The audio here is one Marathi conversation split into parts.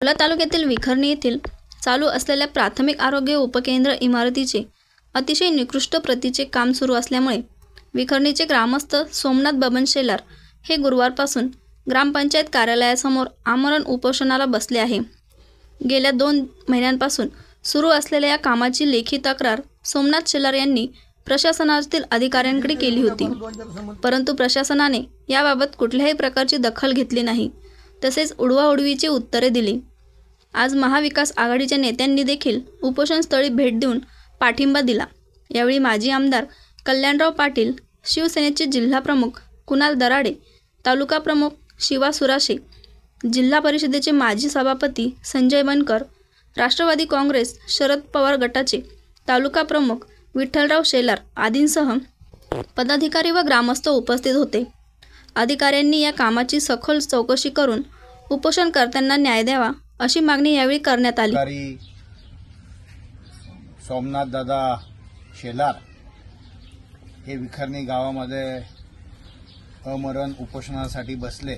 अकोला तालुक्यातील विखरणी येथील चालू असलेल्या प्राथमिक आरोग्य उपकेंद्र इमारतीचे अतिशय निकृष्ट प्रतीचे काम सुरू असल्यामुळे विखरणीचे ग्रामस्थ सोमनाथ बबन शेलार हे गुरुवारपासून ग्रामपंचायत कार्यालयासमोर आमरण उपोषणाला बसले आहे. गेल्या दोन महिन्यांपासून सुरू असलेल्या या कामाची लेखी तक्रार सोमनाथ शेलार यांनी प्रशासनातील अधिकाऱ्यांकडे केली होती. परंतु प्रशासनाने याबाबत कुठल्याही प्रकारची दखल घेतली नाही. तसेच उडवाउडवीची उत्तरे दिली. आज महाविकास आघाडीच्या नेत्यांनी देखील उपोषणस्थळी भेट देऊन पाठिंबा दिला. यावेळी माजी आमदार कल्याणराव पाटील शिवसेनेचे जिल्हाप्रमुख कुणाल दराडे तालुका प्रमुख शिवा सुराशे जिल्हा परिषदेचे माजी सभापती संजय बनकर राष्ट्रवादी काँग्रेस शरद पवार गटाचे तालुका प्रमुख विठ्ठलराव शेलार आदींसह पदाधिकारी व ग्रामस्थ उपस्थित होते. अधिकाऱ्यांनी या कामाची सखोल चौकशी करून उपोषणकर्त्यांना न्याय द्यावा अशी मागणी यावेळी करण्यात आली. सोमनाथ दादा शेलार हे विखरणी गावामध्ये अमरण उपोषणासाठी बसले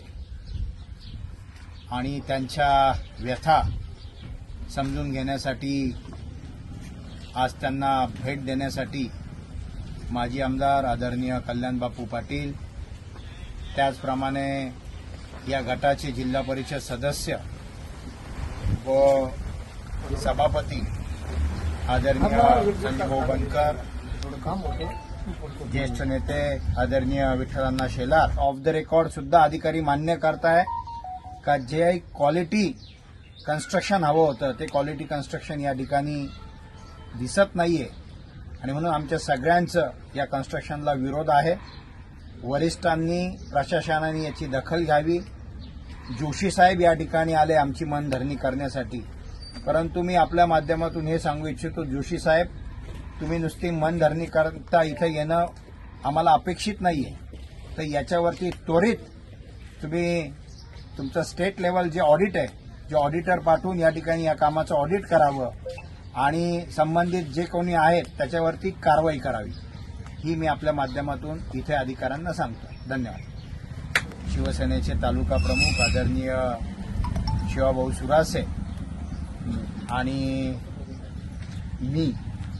आणि त्यांच्या व्यथा समजून घेण्यासाठी आज त्यांना भेट देण्यासाठी माजी आमदार आदरणीय कल्याण बापू पाटील त्याचप्रमाणे या गटाचे जिल्हा परिषद सदस्य व सभापती आदरणीय संजीभाऊ बनकर ज्येष्ठ नेते आदरणीय विठ्ठलांना शेलार. ऑफ द रेकॉर्ड सुद्धा अधिकारी मान्य करताय का जे क्वालिटी कन्स्ट्रक्शन हवं होतं ते क्वालिटी कन्स्ट्रक्शन या ठिकाणी दिसत नाहीये. आणि म्हणून आमच्या सगळ्यांचं या कन्स्ट्रक्शनला विरोध आहे. वरिष्ठांनी प्रशासनाने याची दखल घ्यावी. जोशी साहेब या ठिकाणी आले आमची मनधरणी करण्यासाठी. परंतु मी आपल्या माध्यमातून हे सांगू इच्छितो जोशी साहेब तुम्ही नुसती मनधरणी करता इथं येणं आम्हाला अपेक्षित नाहीये. तर याच्यावरती त्वरित तुम्ही तुमचं स्टेट लेवल जे ऑडिट आहे जे ऑडिटर पाठवून या ठिकाणी या कामाचं ऑडिट करावं आणि संबंधित जे कोणी आहेत त्याच्यावरती कारवाई करावी ही मी आपल्या माध्यमातून इथे अधिकाऱ्यांना सांगतो. धन्यवाद. शिवसेनेचे तालुका प्रमुख आदरणीय शिवाभाऊ सुरासे आणि मी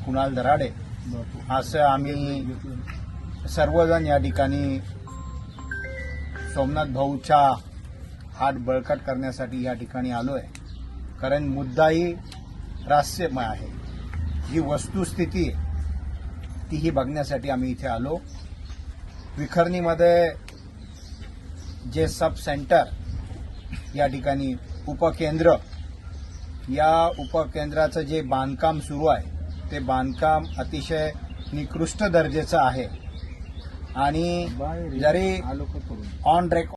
कुणाल दराडे असं आम्ही सर्वजण या ठिकाणी सोमनाथ भाऊच्या हात बळकट करण्यासाठी या ठिकाणी आलो आहे कारण मुद्दाही रहस्यमय आहे. जी वस्तुस्थिती आहे तीही बघण्यासाठी आम्ही इथे आलो. विखरणीमध्ये जे सब सेंटर या ठिकाणी उपकेंद्र या उपकेंद्राचं जे बांधकाम सुरू आहे ते बांधकाम अतिशय निकृष्ट दर्जाचं आहे. आणि जरी ऑन रेकॉर्ड